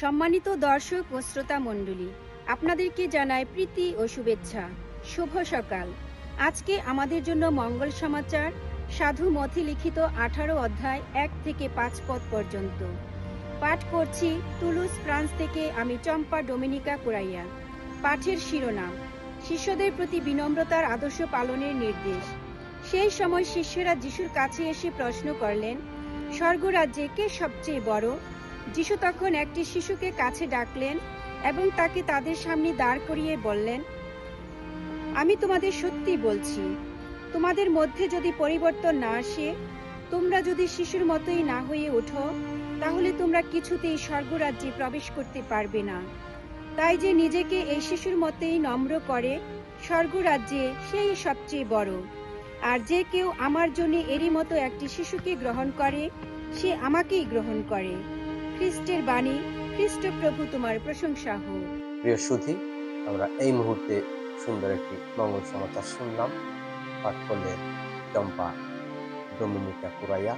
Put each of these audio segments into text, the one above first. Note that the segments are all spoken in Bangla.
সম্মানিত দর্শক ও শ্রোতা মণ্ডলী, আপনাদেরকে জানায় প্রীতি ও শুভেচ্ছা। শুভ সকাল। আজকে আমাদের জন্য মঙ্গল সমাচার, সাধু মথি লিখিত আঠারো অধ্যায় এক থেকে পাঁচ পদ পর্যন্ত। পাঠ করছি তুলুস, ফ্রান্স থেকে আমি চম্পা ডোমিনিকা কুরাইয়া। পাঠের শিরোনাম, শিষ্যদের প্রতি বিনম্রতার আদর্শ পালনের নির্দেশ। সেই সময় শিষ্যরা যিশুর কাছে এসে প্রশ্ন করলেন, স্বর্গরাজ্যে কে সবচেয়ে বড়? যিশু তখন একটি শিশুকে কাছে ডাকলেন এবং তাকে তাদের সামনে দাঁড় করিয়ে বললেন, আমি তোমাদের সত্যি বলছি, তোমাদের মধ্যে যদি পরিবর্তন না আসে, তোমরা যদি শিশুর মতোই না হয়ে ওঠো, তাহলে তোমরা কিছুতেই স্বর্গরাজ্যে প্রবেশ করতে পারবে না। তাই যে নিজেকে এই শিশুর মতেই নম্র করে, স্বর্গরাজ্যে সেই সবচেয়ে বড়। আর যে কেউ আমার জন্য এরই মতো একটি শিশুকে গ্রহণ করে, সে আমাকেই গ্রহণ করে। খ্রিস্টের বাণী, খ্রিস্ট প্রভু তোমার প্রশংসা হোক। প্রিয় সুধি, আমরা এই মুহূর্তে সুন্দর একটি মঙ্গল সমাচার শুনলাম। পাঠ করলেন চম্পা ডোমিনিকা কুরাইয়া,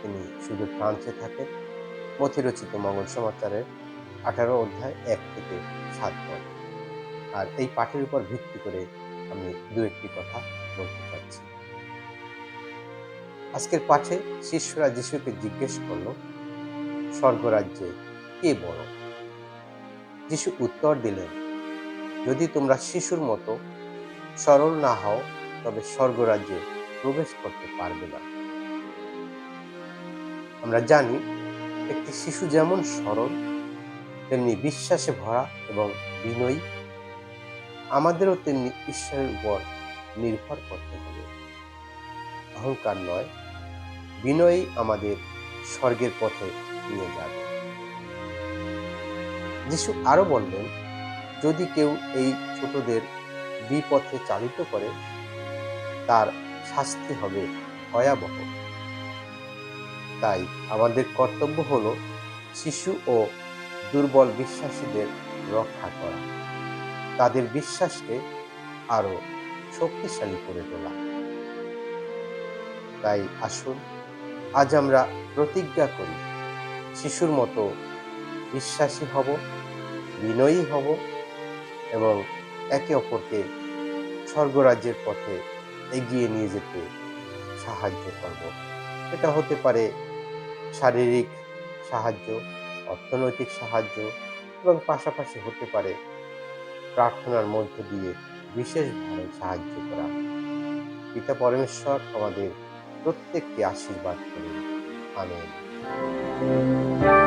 তিনি শুধু ফ্রান্সে থাকেন। মথিরচিত মঙ্গল সমাচারের আঠারো অধ্যায় এক থেকে সাত পদ। আর এই পাঠের উপর ভিত্তি করে আমি দু একটি কথা বলতে চাচ্ছি। আজকের পাঠে শিষ্যরা যিশুকে জিজ্ঞেস করল স্বর্গরাজ্যে, কে বড়? যিশু উত্তর দিলেন, যদি তোমরা শিশুর মতো সরল না হও, তবে স্বর্গরাজ্যে প্রবেশ করতে পারবে না। আমরা জানি, একটি শিশু যেমন সরল, তেমনি বিশ্বাসে ভরা এবং বিনয়ী। আমাদেরও তেমনি ঈশ্বরের উপর নির্ভর করতে হবে। অহংকার নয় বিনয়ী আমাদের স্বর্গের পথে নিয়ে যাবে। যিশু আরও বললেন, যদি কেউ এই ছোটদের বিপথে চালিত করে, তার শাস্তি হবে ভয়াবহ। তাই আমাদের কর্তব্য হলো শিশু ও দুর্বল বিশ্বাসীদের রক্ষা করা। তাদের বিশ্বাসকে আরও শক্তিশালী করে তোলা। তাই আসুন আজ আমরা প্রতিজ্ঞা করি, শিশুর মতো বিশ্বাসী হব, বিনয়ী হব এবং একে অপরকে স্বর্গরাজ্যের পথে এগিয়ে নিয়ে যেতে সাহায্য করব। এটা হতে পারে শারীরিক সাহায্য, অর্থনৈতিক সাহায্য এবং পাশাপাশি হতে পারে প্রার্থনার মধ্য দিয়ে বিশেষভাবে সাহায্য করা। পিতা পরমেশ্বর আমাদের প্রত্যেককে আশীর্বাদ করুন। আমেন।